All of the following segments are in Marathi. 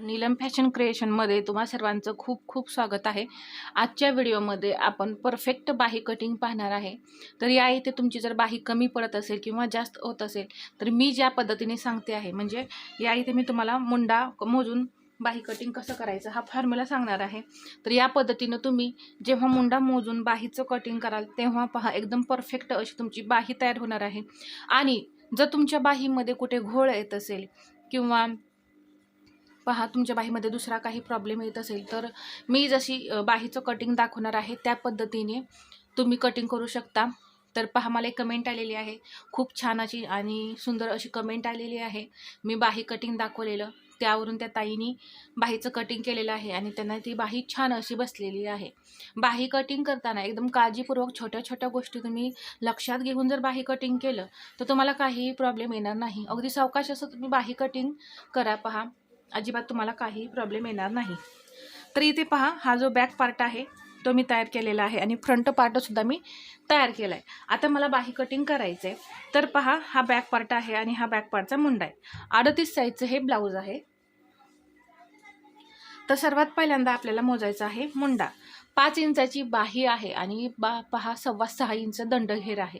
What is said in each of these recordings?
नीलम फॅशन क्रिएशनमध्ये तुम्हा सर्वांचं खूप खूप स्वागत आहे. आजच्या व्हिडिओमध्ये आपण परफेक्ट बाही कटिंग पाहणार आहे. तर या इथे तुमची जर बाही कमी पडत असेल किंवा जास्त होत असेल तर मी ज्या पद्धतीने सांगते आहे म्हणजे या इथे मी तुम्हाला मुंडा मोजून बाही कटिंग कसं करायचं हा फॉर्म्युला सांगणार आहे. तर या पद्धतीनं तुम्ही जेव्हा मुंडा मोजून बाहीचं कटिंग कराल तेव्हा पहा एकदम परफेक्ट अशी तुमची बाही तयार होणार आहे. आणि जर तुमच्या बाहीमध्ये कुठे घोळ येत असेल किंवा पहा तुमच्या बाहीमध्ये दुसरा काही प्रॉब्लेम येत असेल तर मी जशी बाहीचं कटिंग दाखवणार आहे त्या पद्धतीने तुम्ही कटिंग करू शकता. तर पहा मला एक कमेंट आलेली आहे. खूप छान अशी आणि सुंदर अशी कमेंट आलेली आहे. मी बाही कटिंग दाखवलेलं. त्यावरून त्या ताईनी बाहीचं कटिंग केलेलं आहे आणि त्यांना ती बाही छान अशी बसलेली आहे. बाही कटिंग करताना एकदम काळजीपूर्वक छोट्या छोट्या गोष्टी तुम्ही लक्षात घेऊन जर बाही कटिंग केलं तर तुम्हाला काहीही प्रॉब्लेम येणार नाही. अगदी सावकाश असं तुम्ही बाही कटिंग करा पहा. अजिबात तुम्हाला काही प्रॉब्लेम येणार नाही. तर इथे पहा हा जो बॅक पार्ट आहे तो मी तयार केलेला आहे आणि फ्रंट पार्टसुद्धा मी तयार केला आहे. आता मला बाही कटिंग करायचं आहे. तर पहा हा बॅक पार्ट आहे आणि हा बॅक पार्टचा मुंडा आहे. अडतीस साईजचं हे ब्लाऊज आहे. तर सर्वात पहिल्यांदा आपल्याला मोजायचा आहे मुंडा. पाच इंचाची बाही आहे आणि बा पहा सव्वा सहा इंच दंडघेर आहे.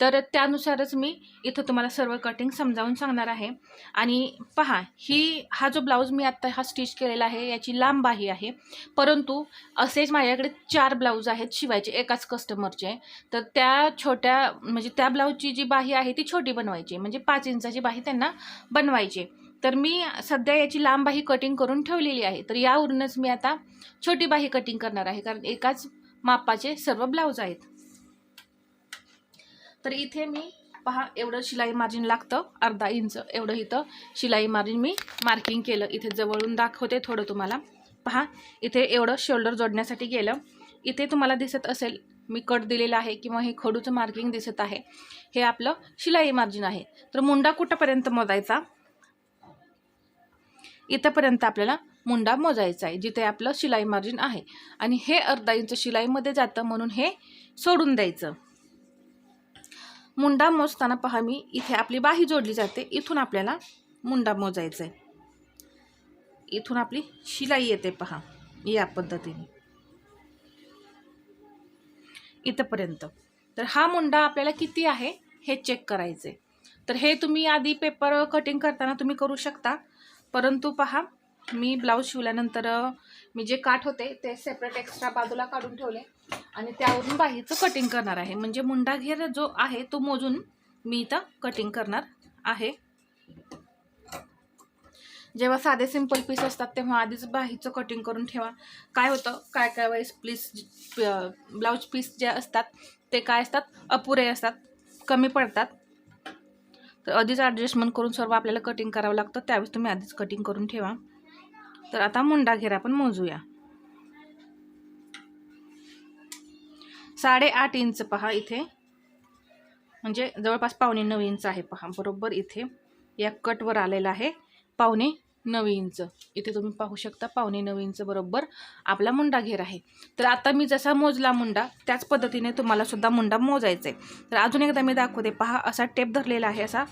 तर त्यानुसारच मी इथं तुम्हाला सर्व कटिंग समजावून सांगणार आहे. आणि पहा ही हा जो ब्लाऊज मी आत्ता हा स्टिच केलेला आहे याची लांब बाही आहे. परंतु असेच माझ्याकडे चार ब्लाऊज आहेत शिवायचे एकाच कस्टमरचे तर त्या छोट्या म्हणजे त्या ब्लाऊजची जी बाही आहे ती छोटी बनवायची. म्हणजे पाच इंचाची बाही त्यांना बनवायची. तर मी सध्या याची लांब बाही कटिंग करून ठेवलेली आहे. तर यावरूनच मी आता छोटी बाही कटिंग करणार आहे. कारण एकाच मापाचे सर्व ब्लाऊज आहेत. तर इथे मी पहा एवढं शिलाई मार्जिन लागतं. अर्धा इंच एवढं इथं शिलाई मार्जिन मी मार्किंग केलं. इथे जवळून दाखवते थोडं तुम्हाला. पहा इथे एवढं शोल्डर जोडण्यासाठी गेलं. इथे तुम्हाला दिसत असेल मी कट दिलेला आहे किंवा हे खडूचं मार्किंग दिसत आहे. हे आपलं शिलाई मार्जिन आहे. तर मुंडा कुठंपर्यंत मोजायचा? इथंपर्यंत आपल्याला मुंडा मोजायचा आहे जिथे आपलं शिलाई मार्जिन आहे. आणि हे अर्धा इंच शिलाईमध्ये जातं म्हणून हे सोडून द्यायचं. मुंडा मोजताना पहा मी इथे आपली बाही जोडली जाते इथून आपल्याला मुंडा मोजायचा आहे. इथून आपली शिलाई येते पहा या पद्धतीने. इथंपर्यंत. तर हा मुंडा आपल्याला किती आहे हे चेक करायचे तर हे तुम्ही आधी पेपर कटिंग करताना तुम्ही करू शकता. परंतु पहा मी ब्लाऊज शिवल्यानंतर मी जे काठ होते ते सेपरेट एक्स्ट्रा बाजूला काढून ठेवले. आणि त्यावरून बाहीचं कटिंग करणार आहे. म्हणजे मुंडा घेर जो आहे तो मोजून मी इथं कटिंग करणार आहे. जेव्हा साधे सिंपल पीस असतात तेव्हा आधीच बाहीचं कटिंग करून ठेवा. काय होतं? काय काय वेळेस प्लीज ब्लाऊज पीस जे असतात ते काय असतात? अपुरे असतात. कमी पडतात. तर आधीच ॲडजस्टमेंट करून सर्व आपल्याला कटिंग करावं लागतं. त्यावेळेस तुम्ही आधीच कटिंग करून ठेवा. तर आता मुंडा घेरा आपण मोजूया. साडेआठ इंच पहा इथे. म्हणजे जवळपास पावणे नऊ इंच आहे पहा. बरोबर इथे. या कटवर आलेला आहे. पावणे नऊ इंच. इथे तुम्ही पाहू शकता पावणे नऊ इंच बरोबर आपला मुंडा घेर आहे. तर आता मी जसा मोजला मुंडा त्याच पद्धतीने तुम्हाला सुद्धा मुंडा मोजायचा आहे तर अजून एकदा मी दाखवते. पहा असा टेप धरलेला आहे असा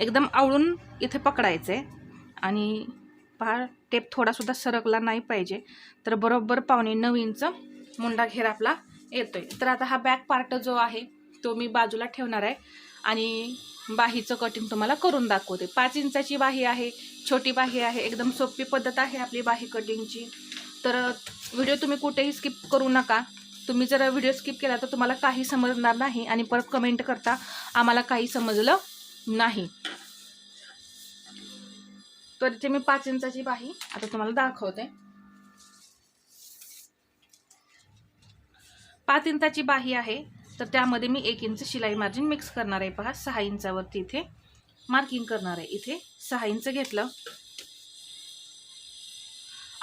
एकदम आवळून इथे पकडायचं आहे आणि पहा टेप थोडासुद्धा सरकला नाही पाहिजे. तर बरोबर पावणे नऊ इंच मुंडा घेर आपला येतोय. तर आता हा बॅक पार्ट जो आहे तो मी बाजूला ठेवणार आहे. आणि बाहीचं कटिंग तुम्हाला करून दाखवते. पाच इंचाची बाही आहे छोटी बाही आहे एकदम सोपी पद्धत आहे आपली बाही कटिंगची तर व्हिडिओ तुम्ही कुठेही स्किप करू नका. तुम्ही जर व्हिडिओ स्किप केला तर तुम्हाला काही समजणार नाही आणि परत कमेंट करता आम्हाला काही समजलं नाही. तर इथे मी पाच इंचाची बाही आता तुम्हाला दाखवते. पाच इंचाची बाही आहे. तर त्यामध्ये मी एक इंच शिलाई मार्जिन मिक्स करणार आहे पहा सहा इंचावरती इथे. मार्किंग करणार आहे इथे. सहा इंच घेतलं.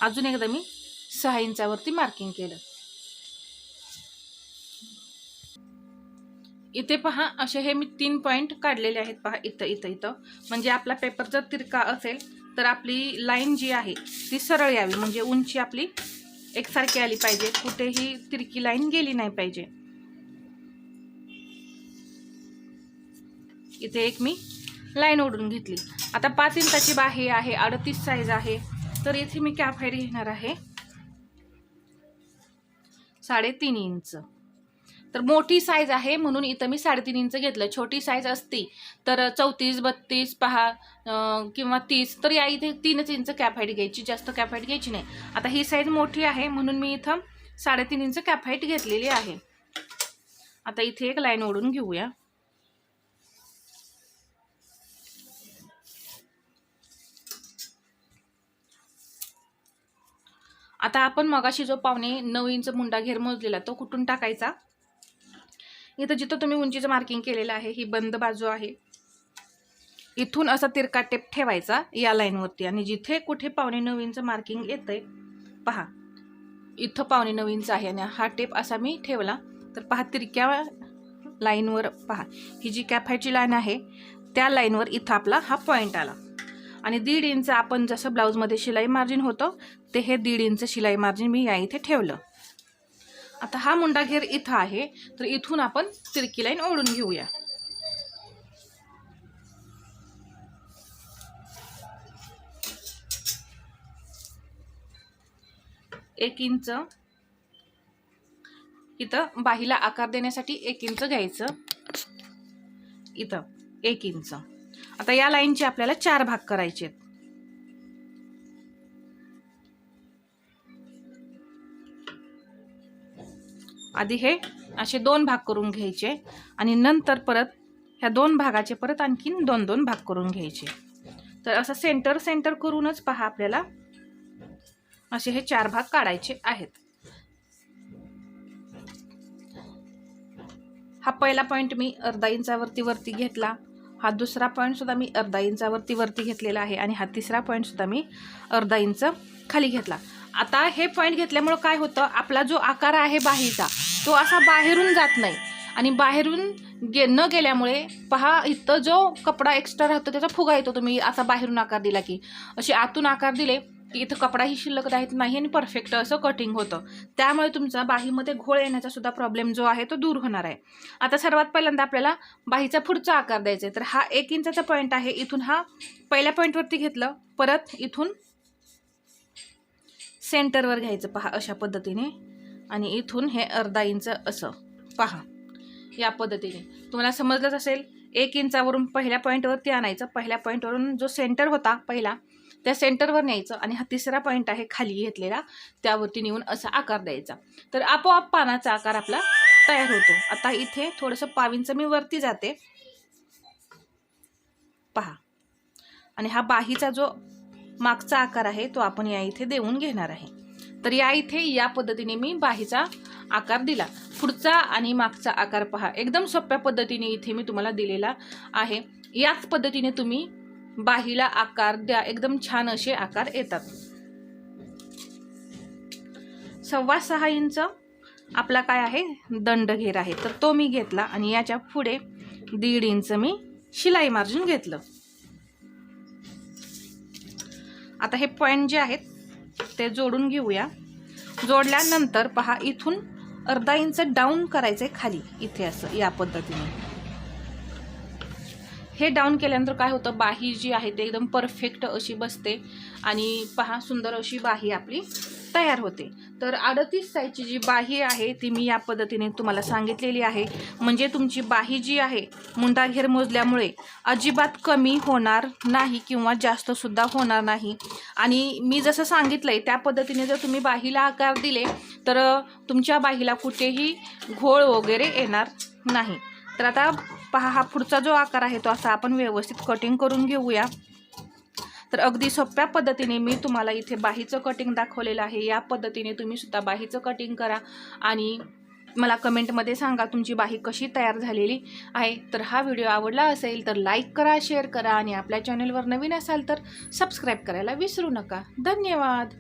अजून एकदा मी सहा इंचावरती मार्किंग केलं. इथे पहा असे हे मी तीन पॉईंट काढलेले आहेत पहा इथं इथं इथं. म्हणजे आपला पेपर जर तिरका असेल तर आपली लाईन जी आहे ती सरळ यावी. म्हणजे उंची आपली एकसारखी आली पाहिजे. कुठेही तिरकी लाईन गेली नाही पाहिजे. इथे एक मी लाईन ओढून घेतली. आता पाच इंचाची बाही आहे अडतीस साईज आहे. तर इथे मी कॅप हाईट घेणार आहे. साडेतीन इंच. तर मोठी साईज आहे म्हणून इथं मी साडेतीन इंच घेतलं. छोटी साईज असती तर चौतीस बत्तीस पहा किंवा तीस तर या इथे तीनच इंच कॅप हाईट घ्यायची. जास्त कॅप हाईट घ्यायची नाही. आता ही साईज मोठी आहे म्हणून मी इथं साडेतीन इंच कॅप हाईट घेतलेली आहे. आता इथे एक लाईन ओढून घेऊया. आता आपण मगाशी जो पावणे नऊ इंच मुंडा घेर मोजलेला तो कुठून टाकायचा? इथं जिथं तुम्ही उंचीचं मार्किंग केलेलं आहे ही बंद बाजू आहे. इथून असा तिरका टेप ठेवायचा या लाईनवरती आणि जिथे कुठे पावणे नऊ इंच मार्किंग येतंय पहा. इथं पावणे नऊ इंच आहे आणि हा टेप असा मी ठेवला. तर पहा तिरक्या लाईनवर पहा. ही जी कॅफायची लाईन आहे त्या लाईनवर इथं आपला हा पॉईंट आला. आणि दीड इंच आपण जसं ब्लाऊजमध्ये शिलाई मार्जिन होतं ते हे दीड इंच शिलाई मार्जिन मी या इथे ठेवलं. आता हा मुंडा घेर इथं आहे तर इथून आपण तिरकी लाईन ओढून घेऊया. एक इंच इथं बाहीला आकार देण्यासाठी एक इंच घ्यायचं. इथं एक इंच. आता या लाईनचे आपल्याला चार भाग करायचे आहेत आधी हे असे दोन भाग करून घ्यायचे आणि नंतर परत ह्या दोन भागाचे परत आणखीन दोन दोन भाग करून घ्यायचे. तर असं सेंटर सेंटर करूनच पहा आपल्याला. असे हे चार भाग काढायचे आहेत. हा पहिला पॉईंट मी अर्धा इंचावरती वरती घेतला. हा दुसरा पॉईंटसुद्धा मी अर्धा इंचावरती वरती घेतलेला आहे आणि हा तिसरा पॉईंटसुद्धा मी अर्धा इंच खाली घेतला. आता हे पॉईंट घेतल्यामुळं काय होतं? आपला जो आकार आहे बाहीचा तो असा बाहेरून जात नाही. आणि बाहेरून गे न गेल्यामुळे पहा इथं जो कपडा एक्स्ट्रा राहतो त्याचा फुगा येतो. तुम्ही असा बाहेरून आकार दिला की. असे आतून आकार दिले इथं कपडाही शिल्लक राहत नाही आणि परफेक्ट असं कटिंग होतं. त्यामुळे तुमचा बाहीमध्ये घोळ येण्याचा सुद्धा प्रॉब्लेम जो आहे तो दूर होणार आहे. आता सर्वात पहिल्यांदा आपल्याला बाहीचा पुढचा आकार द्यायचा आहे. तर हा एक इंचाचा पॉईंट आहे. इथून हा पहिल्या पॉईंटवरती घेतलं. परत इथून सेंटरवर घ्यायचं. पहा अशा पद्धतीने. आणि इथून हे अर्धा इंच असं. पहा. या पद्धतीने. तुम्हाला समजलंच असेल. एक इंचावरून पहिल्या पॉईंटवरती आणायचं. पहिल्या पॉईंटवरून जो सेंटर होता पहिला त्या सेंटरवर न्यायचं आणि हा तिसरा पॉईंट आहे खाली घेतलेला त्यावरती नेऊन असा आकार द्यायचा. तर आपोआप पानाचा आकार आपला तयार होतो. आता इथे थोडंसं पावींचं मी वरती जाते. पहा. आणि हा बाहीचा जो मागचा आकार आहे तो आपण या इथे देऊन घेणार आहे. तर या इथे या पद्धतीने मी बाहीचा आकार दिला. पुढचा आणि मागचा आकार पहा. एकदम सोप्या पद्धतीने इथे मी तुम्हाला दिलेला आहे. याच पद्धतीने तुम्ही बाहीला आकार द्या. एकदम छान असे आकार येतात. सव्वा सहा इंच आपला काय आहे? दंड घेर आहे. तर तो मी घेतला आणि याच्यापुढे दीड इंच मी शिलाई मार्जिन घेतलं. आता हे पॉईंट जे आहेत ते जोडून घेऊया. जोडल्यानंतर पहा इथून अर्धा इंच डाऊन करायचं आहे खाली. इथे असं या पद्धतीने. हे डाऊन केल्यानंतर काय होतं? बाही जी आहे ते एकदम परफेक्ट अशी बसते आणि पहा सुंदर अशी बाही आपली तयार होते. तर अडतीस साईजची जी बाही आहे ती मी या पद्धतीने तुम्हाला सांगितलेली आहे. म्हणजे तुमची बाही जी आहे मुंडा घेर मोजल्यामुळे अजिबात कमी होणार नाही किंवा जास्तसुद्धा होणार नाही. आणि मी जसं सांगितलं आहे त्या पद्धतीने जर तुम्ही बाहीला आकार दिले तर तुमच्या बाहीला कुठेही घोळ वगैरे येणार नाही. तर आता पहा हा पुढचा जो आकार आहे तो असा आपण व्यवस्थित कटिंग करून घेऊया. तर अगदी सोप्या पद्धतीने मी तुम्हाला इथे बाहीचं कटिंग दाखवलेलं आहे. या पद्धतीने तुम्ही सुद्धा बाहीचं कटिंग करा आणि मला कमेंटमध्ये सांगा तुमची बाही कशी तयार झालेली आहे. तर हा व्हिडिओ आवडला असेल तर लाईक करा शेअर करा आणि आपल्या चॅनलवर नवीन असाल तर सबस्क्राईब करायला विसरू नका. धन्यवाद!